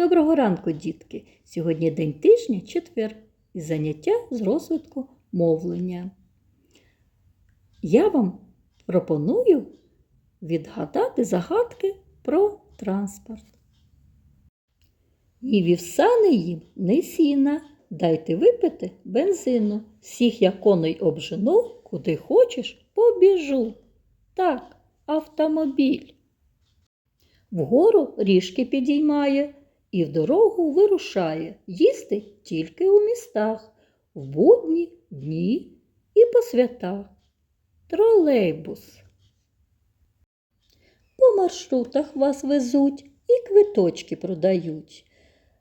Доброго ранку, дітки! Сьогодні день тижня, четвер, і заняття з розвитку мовлення. Я вам пропоную відгадати загадки про транспорт. Ні вівса не їм, ні сіна, дайте випити бензину. Всіх я коней обжену, куди хочеш, побіжу. Так, автомобіль. Вгору ріжки підіймає і в дорогу вирушає. Їсти тільки у містах, в будні дні і по святах. Тролейбус. По маршрутах вас везуть і квиточки продають.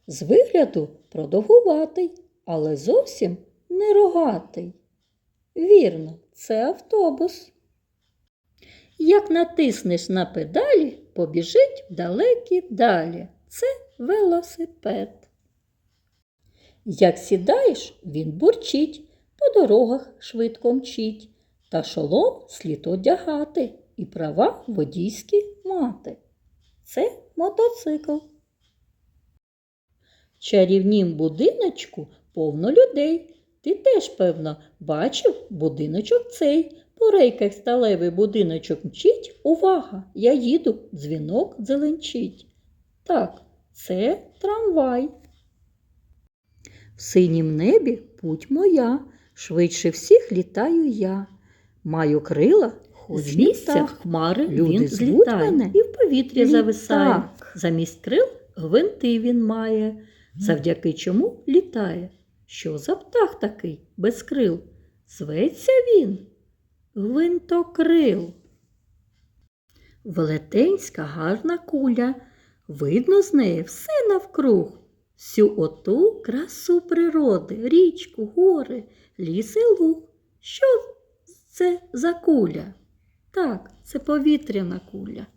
З вигляду продовгуватий, але зовсім не рогатий. Вірно, це автобус. Як натиснеш на педалі, побіжить далекі далі. Це велосипед. Як сідаєш, він бурчить, по дорогах швидко мчить, та шолом слід одягати і права водійські мати. Це мотоцикл. В чарівнім будиночку повно людей. Ти теж, певно, бачив будиночок цей. По рейках сталевий будиночок мчить. Увага! Я їду, дзвінок дзеленчить. Так, це трамвай. В синім небі путь моя, швидше всіх літаю я. Маю крила, хоч З місця хмари Люди він злітає. мене і в повітря зависає. Замість крил гвинти він має, завдяки чому літає. Що за птах такий без крил? Зветься він гвинтокрил. Велетенська гарна куля, видно з неї все навкруг, всю оту красу природи, річку, гори, ліс і луг. Що це за куля? Так, це повітряна куля.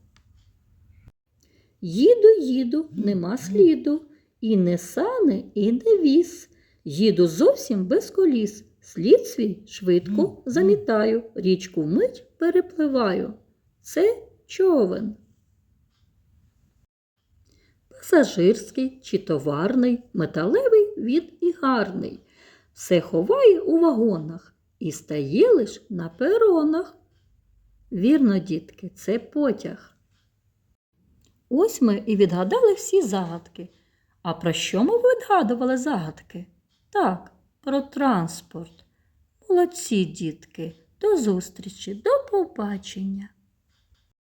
Їду, їду, нема сліду, і не сани, і не віз. Їду зовсім без коліс. Слід свій швидко замітаю, річку вмить перепливаю. Це човен. Пасажирський чи товарний, металевий він і гарний. Все ховає у вагонах і стає лиш на перонах. Вірно, дітки, це потяг. Ось ми і відгадали всі загадки. А про що ми відгадували загадки? Так, про транспорт. Молодці, дітки. До зустрічі, до побачення.